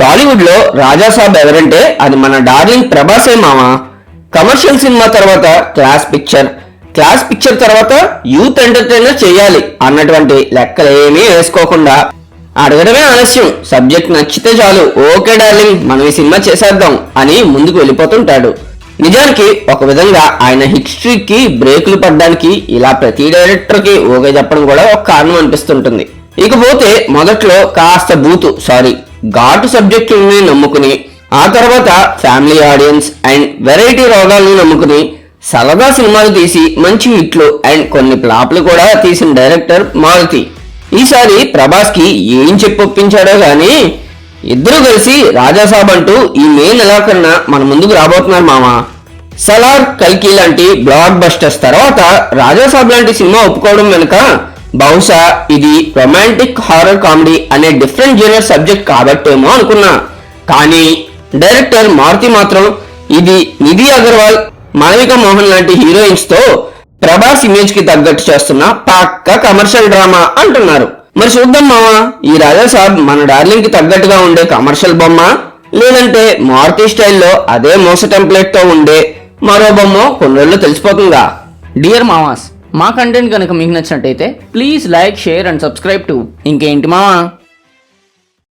టాలీవుడ్లో రాజాసాబ్ ఎవరంటే అది మన డార్లింగ్ ప్రభాసే మామ. కమర్షియల్ సినిమా తర్వాత క్లాస్ పిక్చర్. క్లాస్ పిక్చర్ తర్వాత యూత్ ఎంటర్టైనర్ చేయాలి అన్నటువంటి లెక్కలేమీ వేసుకోకుండా అడగడమే ఆలస్యం. సబ్జెక్ట్ నచ్చితే చాలు. ఓకే డార్లింగ్ మనం ఈ సినిమా చేసేద్దాం అని ముందుకు వెళ్ళిపోతుంటాడు. నిజానికి ఒక విధంగా ఆయన హిస్టరీకి బ్రేకులు పడడానికి ఇలా ప్రతి డైరెక్టర్కి ఓకే చెప్పడం కూడా ఒక కారణం అనిపిస్తుంటుంది. ఇకపోతే మొదట్లో కాస్త బూతు సారీ ఘాటు సబ్జెక్టుల్ని నమ్ముకుని ఆ తర్వాత ఫ్యామిలీ ఆడియన్స్ అండ్ వెరైటీ రోగాల్ని నమ్ముకుని సరదా సినిమాలు తీసి మంచి హిట్లు అండ్ కొన్ని ఫ్లాప్లు కూడా తీసిన డైరెక్టర్ మారుతి. ఈసారి ప్రభాస్కి ఏం చెప్పొప్పించాడో ఒప్పించాడో ఇద్దరు కలిసి రాజాసాబ్ అంటూ ఈ మే నెలాఖరున మన ముందుకు రాబోతున్నారు మామ. సలార్ కల్కి లాంటి బ్లాక్ బస్టర్స్ తర్వాత రాజాసాబ్ లాంటి సినిమా ఒప్పుకోవడం వెనుక బహుశా ఇది రొమాంటిక్ హారర్ కామెడీ అనే డిఫరెంట్ జూనియర్ సబ్జెక్ట్ కాబట్టేమో అనుకున్నా. కానీ డైరెక్టర్ మారుతి మాత్రం ఇది నిధి అగర్వాల్ మాళవిక మోహన్ లాంటి హీరోయిన్స్తో ప్రభాస్ ఇమేజ్కి తగ్గట్టు చేస్తున్న పక్క కమర్షియల్ డ్రామా అంటున్నారు. మరి చూద్దాం మావా ఈ రాజా సాబ్ మన డార్లింగ్కి తగ్గట్టుగా ఉండే కమర్షియల్ బొమ్మ? లేదంటే మారుతి స్టైల్లో అదే మోస టెంప్లెట్తో ఉండే మరో బొమ్మ కొన్ని రోజుల్లో తెలిసిపోతుందా? డియర్ మామాస్ మా కంటెంట్ కనుక మీకు నచ్చినట్టయితే please like share and subscribe to ఇంకేంటి మామా